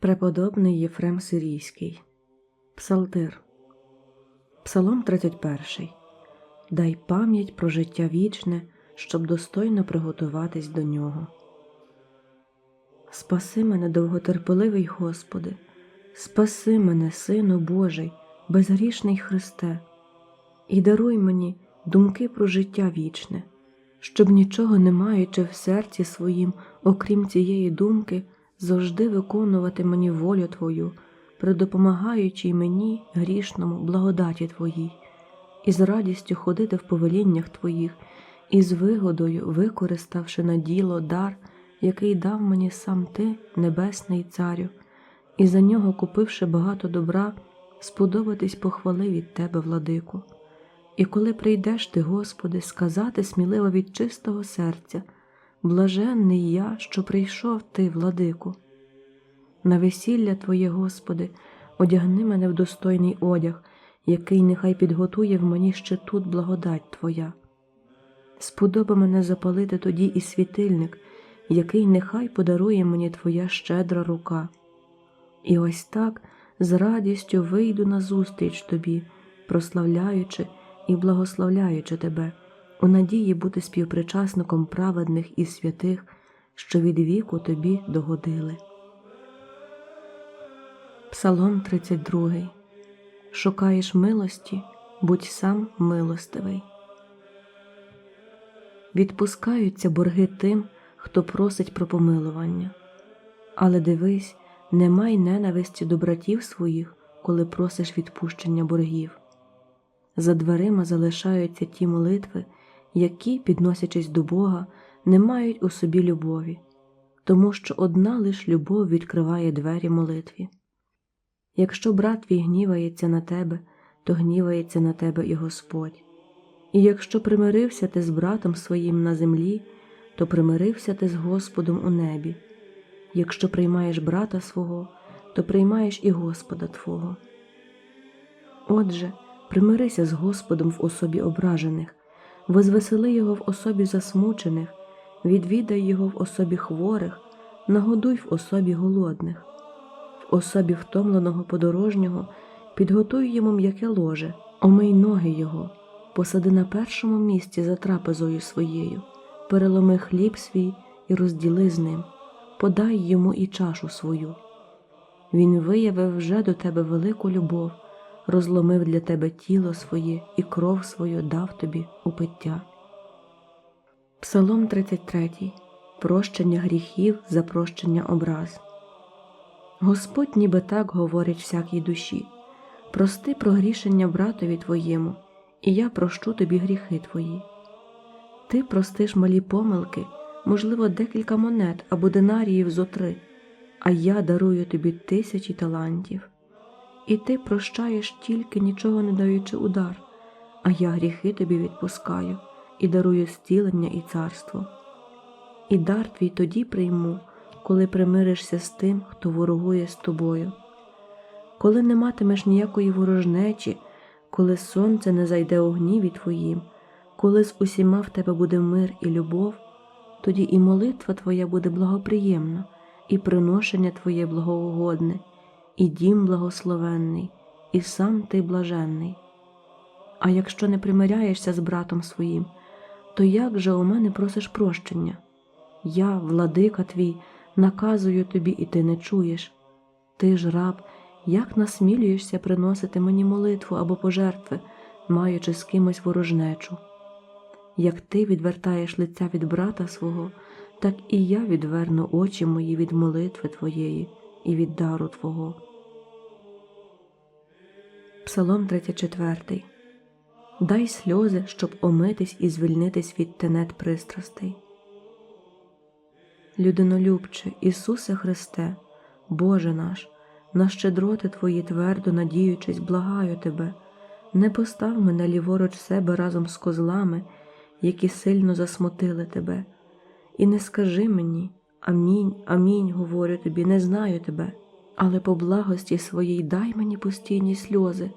Преподобний Єфрем Сирійський, Псалтир, Псалом 31. Дай пам'ять про життя вічне, щоб достойно приготуватись до нього. Спаси мене, довготерпеливий Господи, спаси мене, Сину Божий, безгрішний Христе, і даруй мені думки про життя вічне, щоб нічого не маючи в серці своїм, окрім цієї думки, завжди виконувати мені волю Твою, придопомагаючи мені грішному благодаті Твоїй, і з радістю ходити в повеліннях Твоїх, і з вигодою, використавши на діло дар, який дав мені сам Ти, Небесний Царю, і за нього, купивши багато добра, сподобатись похвали від Тебе, владику. І коли прийдеш ти, Господи, сказати сміливо від чистого серця, блаженний я, що прийшов ти, владику. На весілля Твоє, Господи, одягни мене в достойний одяг, який нехай підготує в мені ще тут благодать Твоя. Сподоба мене запалити тоді і світильник, який нехай подарує мені Твоя щедра рука. І ось так з радістю вийду назустріч Тобі, прославляючи і благословляючи Тебе, у надії бути співпричасником праведних і святих, що від віку Тобі догодили. Псалом 32 Шукаєш милості, будь сам милостивий. Відпускаються борги тим, хто просить про помилування. Але дивись, не май ненависті до братів своїх, коли просиш відпущення боргів. За дверима залишаються ті молитви, які, підносячись до Бога, не мають у собі любові, тому що одна лиш любов відкриває двері молитві. Якщо брат твій гнівається на тебе, то гнівається на тебе і Господь. І якщо примирився ти з братом своїм на землі, то примирився ти з Господом у небі. Якщо приймаєш брата свого, то приймаєш і Господа Твого. Отже, примирися з Господом в особі ображених, возвесели Його в особі засмучених, відвідай Його в особі хворих, нагодуй в особі голодних, в особі втомленого подорожнього, підготуй йому м'яке ложе, омий ноги Його, посади на першому місці за трапезою своєю, переломи хліб свій і розділи з ним, подай йому і чашу свою. Він виявив вже до тебе велику любов розломив для тебе тіло своє і кров свою дав тобі у пиття. Псалом 33. Прощення гріхів за прощення образ. Господь ніби так говорить всякій душі прости прогрішення братові твоєму, і я прощу тобі гріхи твої. Ти простиш малі помилки, можливо, декілька монет або динаріїв зо три, а я дарую тобі тисячі талантів і ти прощаєш тільки нічого не даючи удар, а я гріхи тобі відпускаю і дарую зцілення і царство. І дар твій тоді прийму, коли примиришся з тим, хто ворогує з тобою. Коли не матимеш ніякої ворожнечі, коли сонце не зайде у гніві твоїм, коли з усіма в тебе буде мир і любов, тоді і молитва твоя буде благоприємна, і приношення твоє благоугодне, і дім благословенний, і сам ти блаженний. А якщо не примиряєшся з братом своїм, то як же у мене просиш прощення? Я, владика твій, наказую тобі, і ти не чуєш. Ти ж, раб, як насмілюєшся приносити мені молитву або пожертви, маючи з кимось ворожнечу. Як ти відвертаєш лиця від брата свого, так і я відверну очі мої від молитви твоєї і від дару Твого. Псалом 34. Дай сльози, щоб омитись і звільнитись від тенет пристрастей. Людинолюбче, Ісусе Христе, Боже наш, на щедроти Твої твердо надіючись, благаю Тебе, не постав мене ліворуч себе разом з козлами, які сильно засмутили Тебе, і не скажи мені Амінь, амінь, говорю тобі, не знаю тебе але по благості своїй дай мені постійні сльози,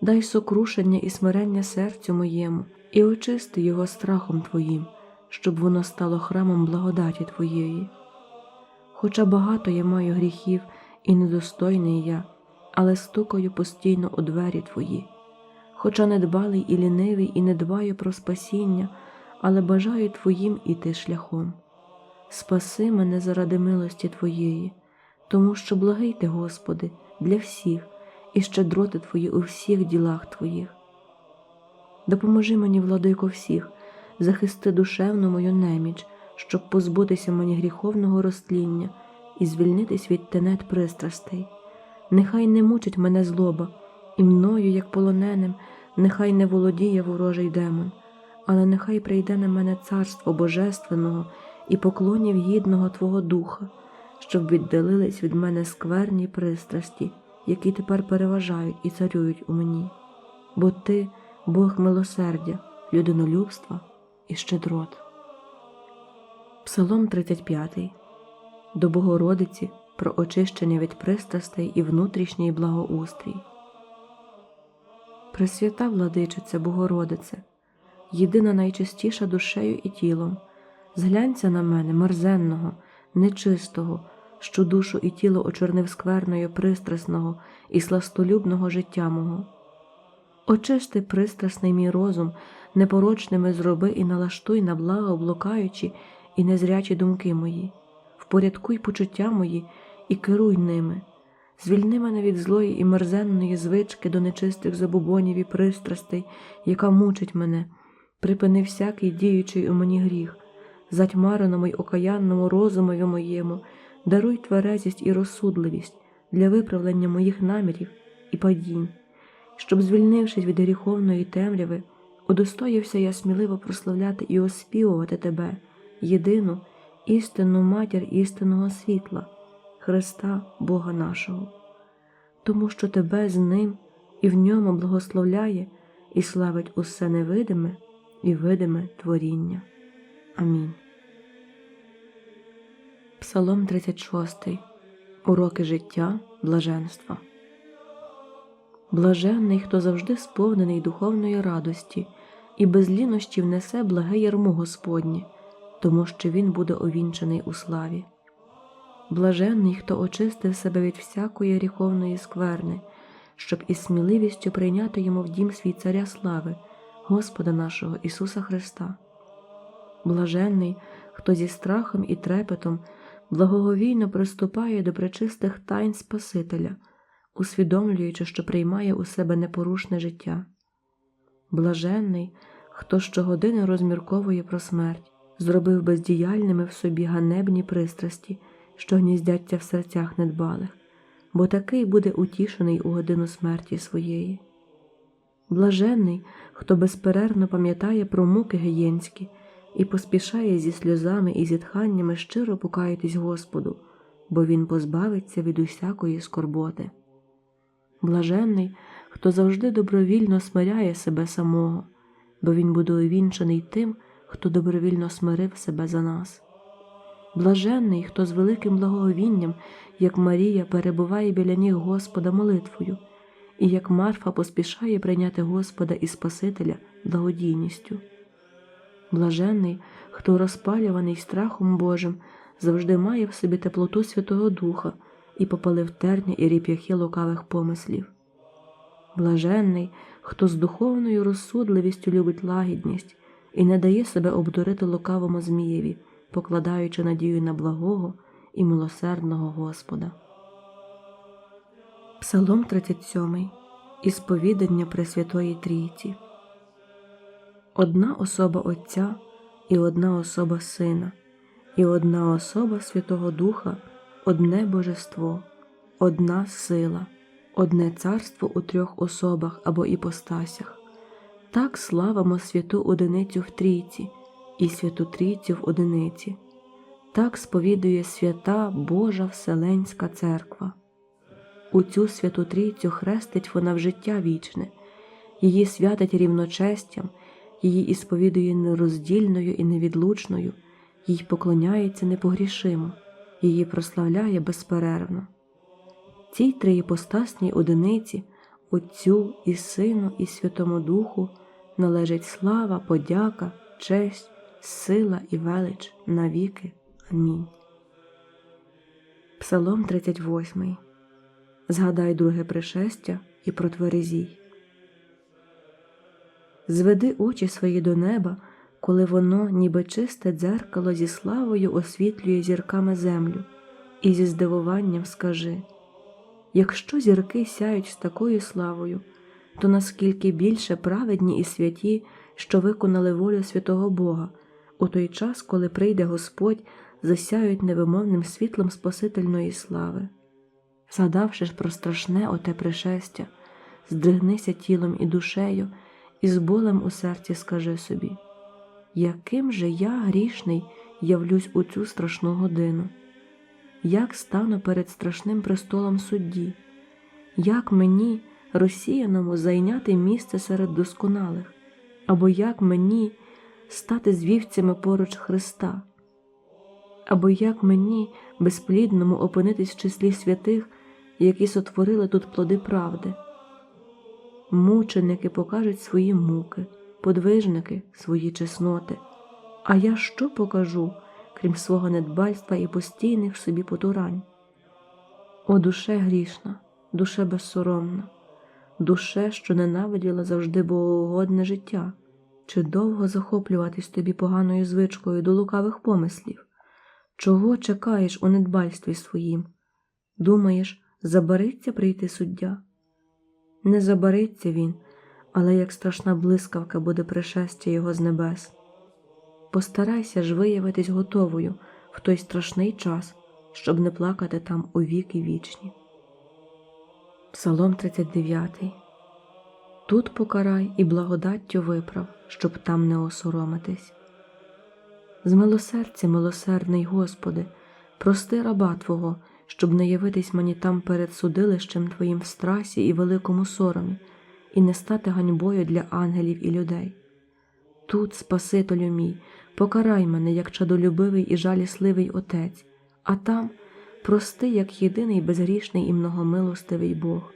дай сокрушення і смирення серцю моєму, і очисти його страхом Твоїм, щоб воно стало храмом благодаті Твоєї. Хоча багато я маю гріхів і недостойний я, але стукаю постійно у двері твої. Хоча недбалий і лінивий, і не дбаю про спасіння, але бажаю Твоїм іти шляхом. Спаси мене заради милості Твоєї, тому що благий ти, Господи, для всіх, і щедроти Твої у всіх ділах Твоїх. Допоможи мені, владико, всіх, захисти душевну мою неміч, щоб позбутися мені гріховного розтління і звільнитись від тенет пристрастей. Нехай не мучить мене злоба, і мною, як полоненим, нехай не володіє ворожий демон, але нехай прийде на мене царство Божественного і поклонів гідного Твого Духа, щоб віддалились від мене скверні пристрасті, які тепер переважають і царюють у мені. Бо Ти, Бог милосердя, людинолюбства і щедрот. Псалом 35 До Богородиці про очищення від пристрастей і внутрішній благоустрій. Пресвята владичице Богородице, єдина найчистіша душею і тілом, зглянься на мене, мерзенного, нечистого, що душу і тіло очорнив скверною пристрасного і сластолюбного життя мого. Очисти пристрасний мій розум, непорочними зроби і налаштуй на благо блукаючі і незрячі думки мої, впорядкуй почуття мої і керуй ними. Звільни мене від злої і мерзенної звички до нечистих забубонів і пристрастей, яка мучить мене, припини всякий діючий у мені гріх, затьмареному й окаянному розумові моєму, даруй тверезість і розсудливість для виправлення моїх намірів і падінь, щоб, звільнившись від гріховної темряви, удостоївся я сміливо прославляти і оспівувати тебе, єдину істинну матір істинного світла. Христа Бога нашого, тому що тебе з Ним і в ньому благословляє і славить усе невидиме і видиме творіння. Амінь. Псалом 36. Уроки життя, блаженства. Блаженний, хто завжди сповнений духовної радості і без лінощів несе благе ярмо Господнє, тому що він буде овінчений у славі. Блаженний, хто очистив себе від всякої гріховної скверни, щоб із сміливістю прийняти йому в дім свій Царя слави, Господа нашого Ісуса Христа. Блаженний, хто зі страхом і трепетом благоговійно приступає до пречистих тайн Спасителя, усвідомлюючи, що приймає у себе непорушне життя. Блаженний, хто щогодини розмірковує про смерть, зробив бездіяльними в собі ганебні пристрасті що гніздяться в серцях недбалих, бо такий буде утішений у годину смерті своєї. Блаженний, хто безперервно пам'ятає про муки гієнські і поспішає зі сльозами і зітханнями щиро покаятись Господу, бо Він позбавиться від усякої скорботи. Блаженний, хто завжди добровільно смиряє себе самого, бо він буде увінчений тим, хто добровільно смирив себе за нас. Блаженний, хто з великим благоговінням, як Марія, перебуває біля ніг Господа молитвою, і як Марфа поспішає прийняти Господа і Спасителя благодійністю. Блаженний, хто розпалюваний страхом Божим, завжди має в собі теплоту Святого Духа і попалив терня і ріп'яхи лукавих помислів. Блаженний, хто з духовною розсудливістю любить лагідність і не дає себе обдурити лукавому Змієві покладаючи надію на благого і милосердного Господа. Псалом 37. Ісповідання Пресвятої Трійці. Одна особа Отця і одна особа Сина, і одна особа Святого Духа, одне Божество, одна сила, одне царство у трьох особах або іпостасях. Так славимо святу одиницю в трійці і Святу Трійцю в одиниці. Так сповідує свята Божа Вселенська Церква. У цю святу Трійцю хрестить вона в життя вічне, її святить рівночестям, її ісповідує нероздільною і невідлучною, їй поклоняється непогрішимо, її прославляє безперервно. Цій триєпостасній одиниці, Отцю і Сину, і Святому Духу належить слава, подяка, честь сила і велич навіки. Амінь. Псалом 38. Згадай друге пришестя і протверезій. Зведи очі свої до неба, коли воно, ніби чисте дзеркало зі славою освітлює зірками землю, і зі здивуванням скажи якщо зірки сяють з такою славою, то наскільки більше праведні і святі, що виконали волю святого Бога, у той час, коли прийде Господь, засяють невимовним світлом Спасительної слави. Згадавши ж про страшне оте пришестя, здригнися тілом і душею, і з болем у серці скажи собі, яким же я грішний явлюсь у цю страшну годину, як стану перед страшним престолом судді, як мені, розсіяному, зайняти місце серед досконалих, або як мені стати з вівцями поруч Христа, або як мені, безплідному, опинитись в числі святих, які сотворили тут плоди правди. Мученики покажуть свої муки, подвижники свої чесноти. А я що покажу, крім свого недбальства і постійних собі потурань? О, душе грішна, душе безсоромна, душе, що ненавиділа завжди богоугодне життя, чи довго захоплюватись тобі поганою звичкою до лукавих помислів? Чого чекаєш у недбальстві своїм? Думаєш, забариться прийти суддя? Не забариться він, але як страшна блискавка буде пришестя його з небес. Постарайся ж виявитись готовою в той страшний час, щоб не плакати там у віки вічні. Псалом 39 Тут покарай і благодаттю виправ, щоб там не осоромитись. Змилосердя, милосердний Господи, прости раба Твого, щоб не явитись мені там перед судилищем Твоїм в страсі і великому соромі, і не стати ганьбою для ангелів і людей. Тут, Спасителю мій, покарай мене, як чадолюбивий і жалісливий Отець, а там прости, як єдиний безгрішний і многомилостивий Бог.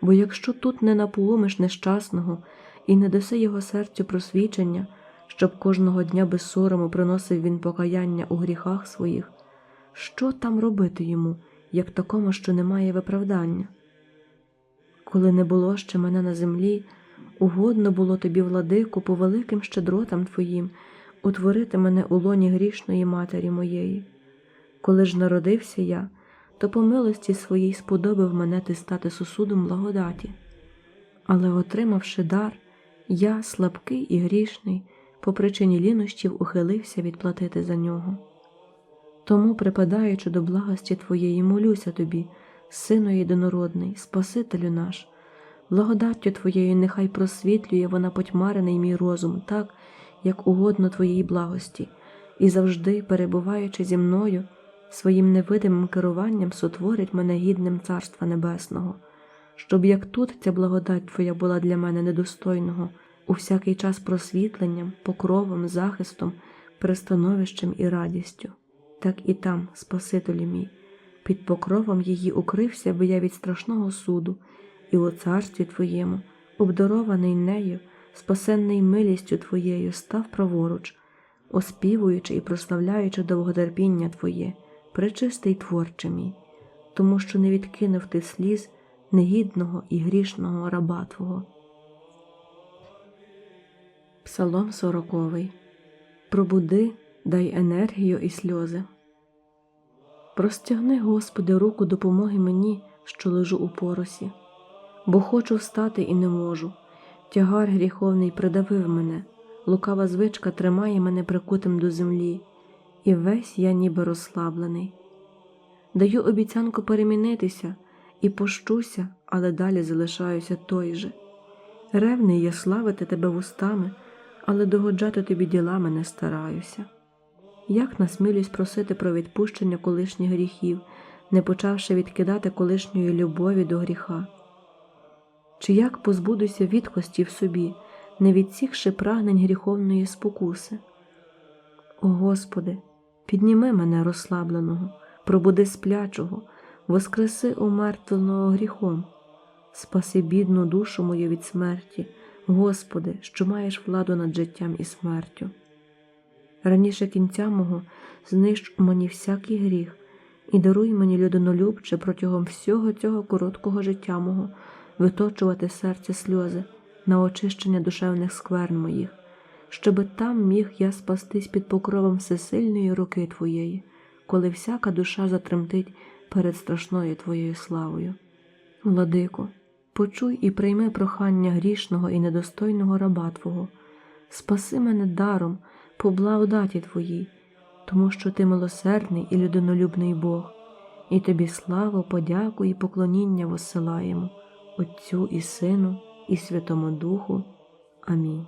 Бо якщо тут не напоумиш нещасного і не даси його серцю просвічення, щоб кожного дня без сорому приносив він покаяння у гріхах своїх, що там робити йому, як такому, що немає виправдання? Коли не було ще мене на землі, угодно було тобі, владику, по великим щедротам твоїм, утворити мене у лоні грішної матері моєї. Коли ж народився я, то по милості своїй сподобав мене ти стати сосудом благодаті. Але, отримавши дар, я, слабкий і грішний, по причині лінощів ухилився відплатити за нього. Тому, припадаючи до благості Твоєї, молюся тобі, Сину єдинородний, Спасителю наш, благодаттю Твоєю нехай просвітлює вона потьмарений мій розум так, як угодно Твоїй благості, і завжди, перебуваючи зі мною, своїм невидимим керуванням сотворить мене гідним Царства Небесного, щоб як тут ця благодать Твоя була для мене недостойного, у всякий час просвітленням, покровом, захистом, пристановищем і радістю так і там, Спасителю мій, під покровом її укрився би я від страшного суду, і у царстві Твоєму, обдарований нею, спасенний милістю Твоєю, став праворуч, оспівуючи і прославляючи довготерпіння Твоє, пречистий творче мій, тому що не відкинув ти сліз негідного і грішного раба Твого. Псалом сороковий Пробуди дай енергію і сльози. Простягни, Господи, руку допомоги мені, що лежу у поросі, бо хочу встати і не можу. Тягар гріховний придавив мене, лукава звичка тримає мене прикутим до землі, і весь я ніби розслаблений. Даю обіцянку перемінитися і пощуся, але далі залишаюся той же. Ревний я славити тебе вустами, але догоджати тобі ділами не стараюся як насмілюсь просити про відпущення колишніх гріхів, не почавши відкидати колишньої любові до гріха? Чи як позбудуся відкості в собі, не відсікши прагнень гріховної спокуси? О Господи, підніми мене розслабленого, пробуди сплячого, воскреси умертвленого гріхом, спаси бідну душу мою від смерті, Господи, що маєш владу над життям і смертю. Раніше кінця мого знищ мені всякий гріх, і даруй мені людинолюбче протягом всього цього короткого життя мого виточувати з серця сльози на очищення душевних скверн моїх, щоби там міг я спастись під покровом всесильної руки Твоєї, коли всяка душа затремтить перед страшною Твоєю славою. Владико, почуй і прийми прохання грішного і недостойного раба Твого, спаси мене даром по благодаті Твоїй, тому що Ти милосердний і людинолюбний Бог, і Тобі славу, подяку і поклоніння воссилаємо, Отцю і Сину, і Святому Духу. Амінь.